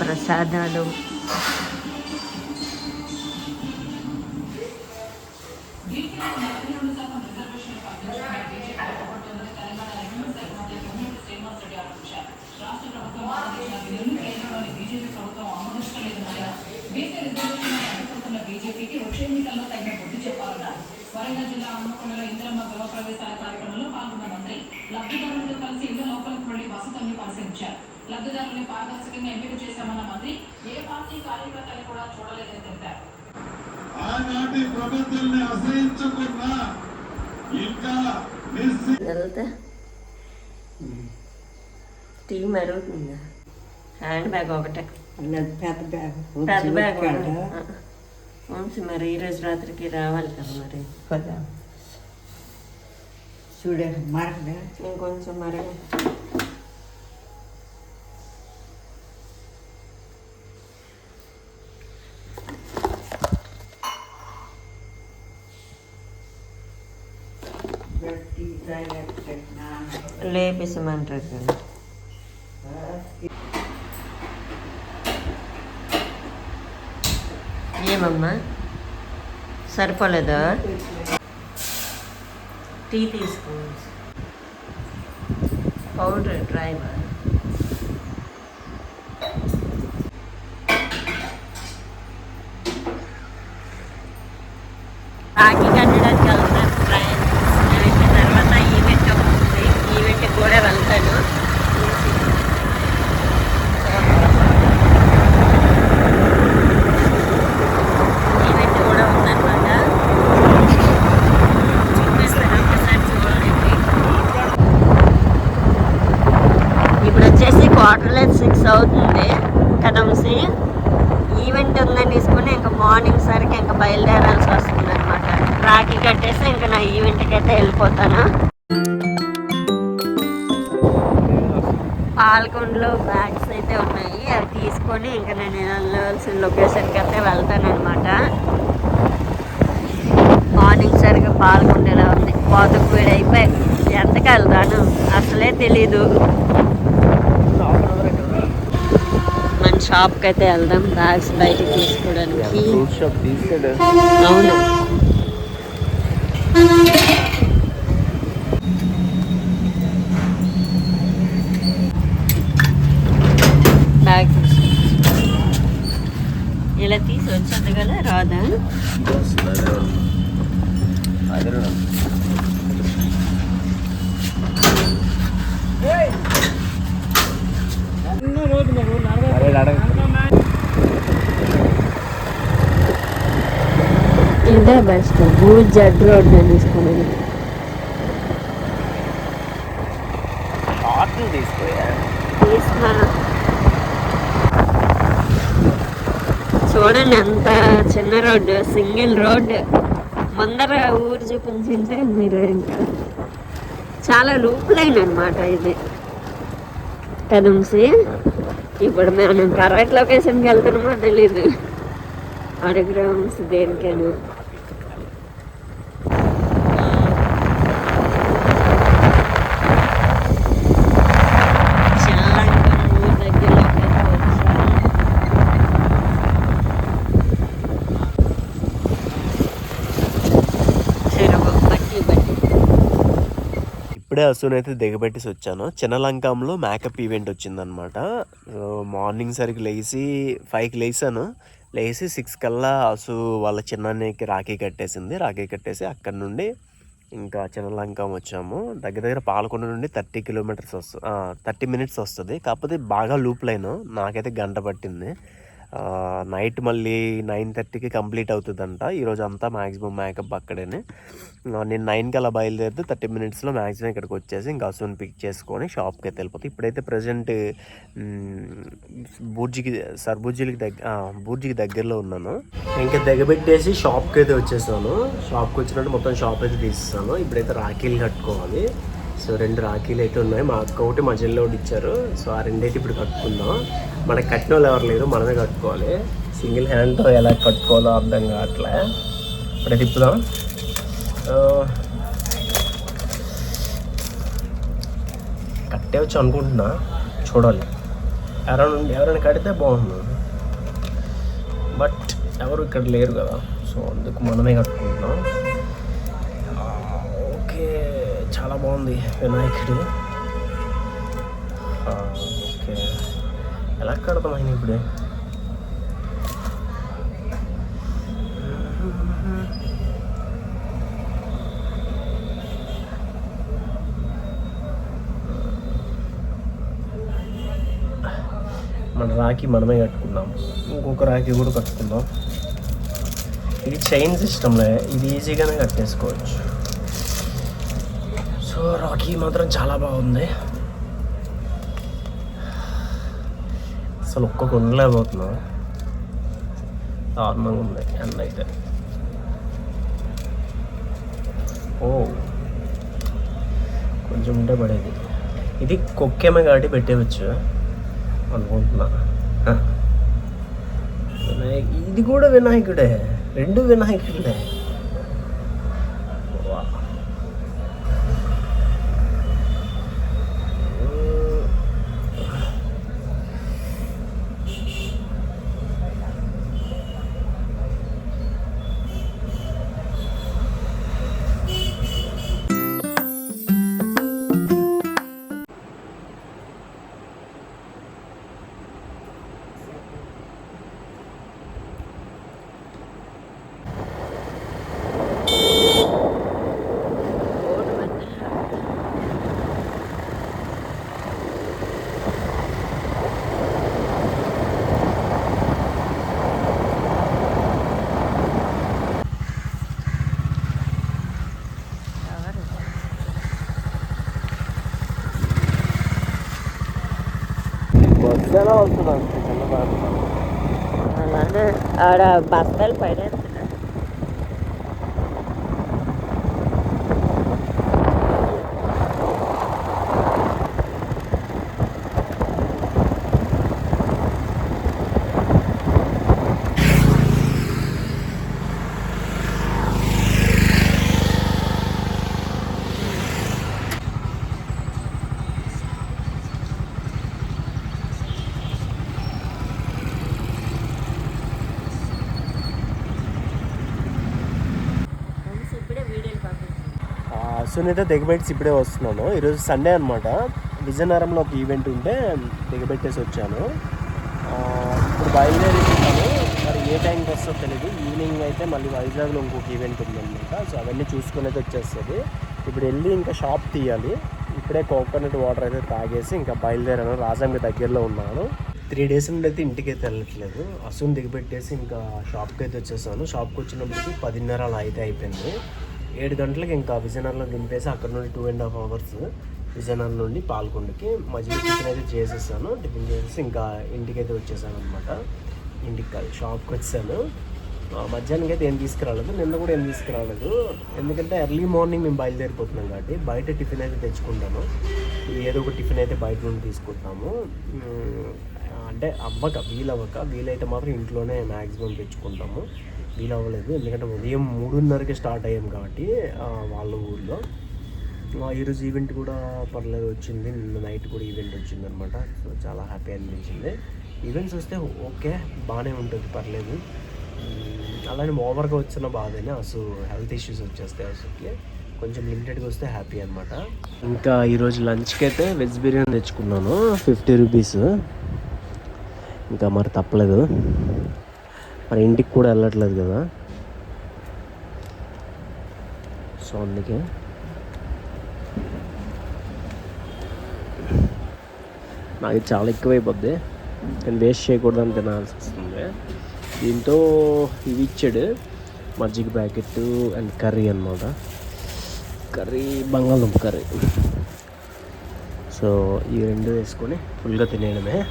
ప్రసాదాలు. బీజేపీకి వచ్చే ఎన్నికల్లో తగిన బుద్ధి చెప్పాలన్నారు వరంగల్ జిల్లా హన్మకొండలో ఇంద్రమ్మ గృహ ప్రవేశాల కార్యక్రమంలో పాల్గొన్న మంత్రి లబ్ధిదారులతో కలిసి ఇళ్ళ లోపలికి వెళ్ళి వసతుల్ని పరిశీలించారు. లబ్ధిదారుల్ని పారదర్శకంగా ఎంపిక చేశామన్న మంత్రి ఏ పార్టీ కార్యకర్తలు కూడా చూడలేదని తెలిపారు. ఆనాటి ప్రభుత్వాన్ని ఇంకా టీ హ్యాండ్ బ్యాగ్ ఒకటే. పెద్ద బ్యాగ్. పెద్ద బ్యాగ్ ఉంచి మరి ఈ రోజు రాత్రికి రావాలి కదా మరి. చూడే మరకదా? ఇంకొంచెం మరి గట్టి డ్రైవర్ నాన్న లేపేసమంటారు కదా ఏమమ్మా సరిపోలేదా టీ తీసుకో powder driver quarter less six అవుతుంది కదంసి ఈవెంట్ ఉందని తీసుకుని ఇంకా మార్నింగ్ సరికి ఇంకా బయలుదేరాల్సి వస్తుంది అనమాట రాఖీ కట్టేసి ఇంకా నా ఈవెంట్కి అయితే వెళ్ళిపోతాను. పాల్కొండలో బ్యాగ్స్ అయితే ఉన్నాయి. అవి తీసుకొని ఇంకా నేను వెళ్ళవలసిన లొకేషన్కి అయితే వెళ్తానమాట మార్నింగ్ సరిగ్గా పాల్గొండేలా ఉంది. కోతకు వీడు అయిపోయి ఎంతకు వెళ్తాను? అసలే తెలీదు మన షాప్కి అయితే వెళ్దాం. బ్యాగ్స్ బయటికి తీసుకోవడానికి. అవును. బ్యాగ్స్ ఇలా తీసి వచ్చేది కదా రాదా ఇదే బెస్ట్ భూజ్ జడ్ రోడ్ తీసుకునేది తీసుకోయా? తీసుకున్నా చూడండి ఎంత చిన్న రోడ్డు సింగిల్ రోడ్ ముందర ఊరు చూపించింటే మీరు ఇంకా చాలా లూప్ లైన్ అనమాట ఇది కదంసి ఇప్పుడు మేము కరెక్ట్ లొకేషన్కి వెళ్తున్నామో తెలీదు. అడగ్రామ్స్ దేనికని. ఇప్పుడే అసూన్ అయితే దిగబెట్టేసి వచ్చాను. చిన్నలంకంలో మేకప్ ఈవెంట్ వచ్చిందనమాట సో మార్నింగ్ సరికి లేచి ఫైవ్కి లేచాను. లేచి సిక్స్ కల్లా అసు వాళ్ళ చిన్నకి రాఖీ కట్టేసింది. రాఖీ కట్టేసి అక్కడ నుండి ఇంకా చిన్నలంకం వచ్చాము. దగ్గర దగ్గర పాలకొండ నుండి థర్టీ కిలోమీటర్స్ వస్తుంది థర్టీ మినిట్స్ వస్తుంది. కాకపోతే బాగా లూప్ లైన్. నాకైతే గంట పట్టింది. నైట్ మళ్ళీ నైన్ థర్టీకి కంప్లీట్ అవుతుందంట. ఈరోజు అంతా మ్యాక్సిమం మేకప్ అక్కడేనే. నేను నైన్కి అలా బయలుదేరితే థర్టీ మినిట్స్లో మ్యాక్సిమం ఇక్కడికి వచ్చేసి ఇంకా అసూన్ పిక్ చేసుకొని షాప్కి అయితే వెళ్ళిపోతే. ఇప్పుడైతే ప్రజెంట్ బూర్జికి సర్బూర్జికి దగ్గర బూర్జికి దగ్గరలో ఉన్నాను. ఇంకా దగ్గబెట్టేసి షాప్కి అయితే వచ్చేసాను. షాప్కి వచ్చినట్టు మొత్తం షాప్ అయితే తీసేసాను. ఇప్పుడైతే రాఖీలు కట్టుకోవాలి. సో రెండు రాఖీలు అయితే ఉన్నాయి. మా అక్క ఒకటి మా చెల్లి ఒకటి ఇచ్చారు. సో ఆ రెండైతే ఇప్పుడు కట్టుకుందాం. మనకి కట్టిన వాళ్ళు ఎవరు లేరు మనమే కట్టుకోవాలి. సింగిల్ హ్యాండ్తో ఎలా కట్టుకోవాలో అర్థం కావట్లే. ఇప్పుడే తిప్పుదాం. కట్టేవచ్చు అనుకుంటున్నా. చూడాలి. ఎవరైనా ఎవరైనా కడితే బాగుండు. బట్ ఎవరు ఇక్కడ లేరు కదా. సో అందుకు మనమే కట్టుకుంటున్నాం ఆ, ఓకే చాలా బాగుంది వినాయకుడు. ఓకే. ఎలా కడతాం ఆయన ఇప్పుడు? మన రాఖీ మనమే కట్టుకుందాం. ఇంకొక రాఖీ కూడా కట్టుకుందాం. ఇది చైన్ సిస్టమ్లే ఇది ఈజీగానే కట్టేసుకోవచ్చు. సో రాఖీ మాత్రం చాలా బాగుంది. అసలు ఒక్కొక్క ఉండలేకపోతున్నా దారుణంగా ఉంది ఎండ అయితే. ఓ. కొంచెం ఉంటే పడేది. ఇది కొక్కేమే కాబట్టి పెట్టేవచ్చు అనుకుంటున్నా. ఇది కూడా వినాయకుడే. రెండు వినాయకుడే బస్సు ఎలా వస్తున్నాను చిన్నపాటు అలానే ఆడ బస్తాలు పడేస్తున్నాడు సునీత దిగబెట్టి ఇప్పుడే వస్తున్నాను. ఈరోజు సండే అనమాట విజయనగరంలో ఒక ఈవెంట్ ఉంటే దిగబెట్టేసి వచ్చాను. ఇప్పుడు బయలుదేరుతున్నాను. మరి ఏ టైంకి వస్తుందో తెలియదు ఈవినింగ్ అయితే మళ్ళీ వైజాగ్లో ఇంకొక ఈవెంట్ ఉందన్నమాట. సో అవన్నీ చూసుకుని అయితే వచ్చేస్తుంది. ఇప్పుడు వెళ్ళి ఇంకా షాప్ తీయాలి. ఇప్పుడే కోకోనట్ వాటర్ అయితే తాగేసి ఇంకా బయలుదేరాను. రాజంగ దగ్గరలో ఉన్నాను. త్రీ డేస్ నుండి అయితే ఇంటికి అయితే వెళ్ళట్లేదు. అసలు దిగబెట్టేసి ఇంకా షాప్కి అయితే వచ్చేసాను. షాప్కి వచ్చినప్పటికి పదిన్నర అలా అయితే అయిపోయింది. ఏడు గంటలకు ఇంకా విజయనగరంలో దింపేసి అక్కడ నుండి two and half hours Vizianagaram నుండి పాల్గొండకి మధ్యలో టిఫిన్ అయితే చేసేసాను. టిఫిన్ చేసేసి ఇంకా ఇంటికి అయితే వచ్చేసాను అనమాట ఇంటికి కాదు షాప్కి వచ్చాను. ఆ, మధ్యాహ్నానికి అయితే ఏం తీసుకురాలేదు. నిన్న కూడా ఏం తీసుకురాలేదు. ఎందుకంటే ఎర్లీ మార్నింగ్ మేము బయలుదేరిపోతున్నాం కాబట్టి బయట టిఫిన్ అయితే తెచ్చుకుంటాను ఏదో ఒక టిఫిన్ అయితే బయట నుండి తీసుకుంటాము అంటే అవ్వక వీలవ్వక వీలైతే మాత్రం ఇంట్లోనే మ్యాక్సిమం తెచ్చుకుంటాము. వీలవ్వలేదు ఎందుకంటే ఉదయం మూడున్నరకే స్టార్ట్ అయ్యాం కాబట్టి వాళ్ళ ఊర్లో. ఆ, ఈరోజు ఈవెంట్ కూడా పర్లేదు వచ్చింది. నిన్న నైట్ కూడా ఈవెంట్ వచ్చింది అనమాట సో చాలా హ్యాపీ అనిపించింది. ఈవెంట్స్ వస్తే ఓకే బాగానే ఉంటుంది పర్లేదు. అలానే ఓవర్గా వచ్చిన బాధనే? అసలు హెల్త్ ఇష్యూస్ వచ్చేస్తాయి అసలుకి. కొంచెం లిమిటెడ్గా వస్తే హ్యాపీ అనమాట ఇంకా ఈరోజు లంచ్కి అయితే వెజ్ బిర్యానీ తెచ్చుకున్నాను ఫిఫ్టీ రూపీస్. ఇంకా మరి తప్పలేదు. మరి ఇంటికి కూడా వెళ్ళట్లేదు కదా? సో అందుకే. నాకు చాలా ఎక్కువైపోద్ది. నేను వేస్ట్ చేయకూడదని తినాల్సి వస్తుంది. దీంతో ఇవి ఇచ్చాడు. మజ్జిగ ప్యాకెట్ అండ్ కర్రీ అనమాట కర్రీ బంగాళదుంప కర్రీ. సో ఈ రెండు వేసుకొని ఫుల్గా తినేయడమే.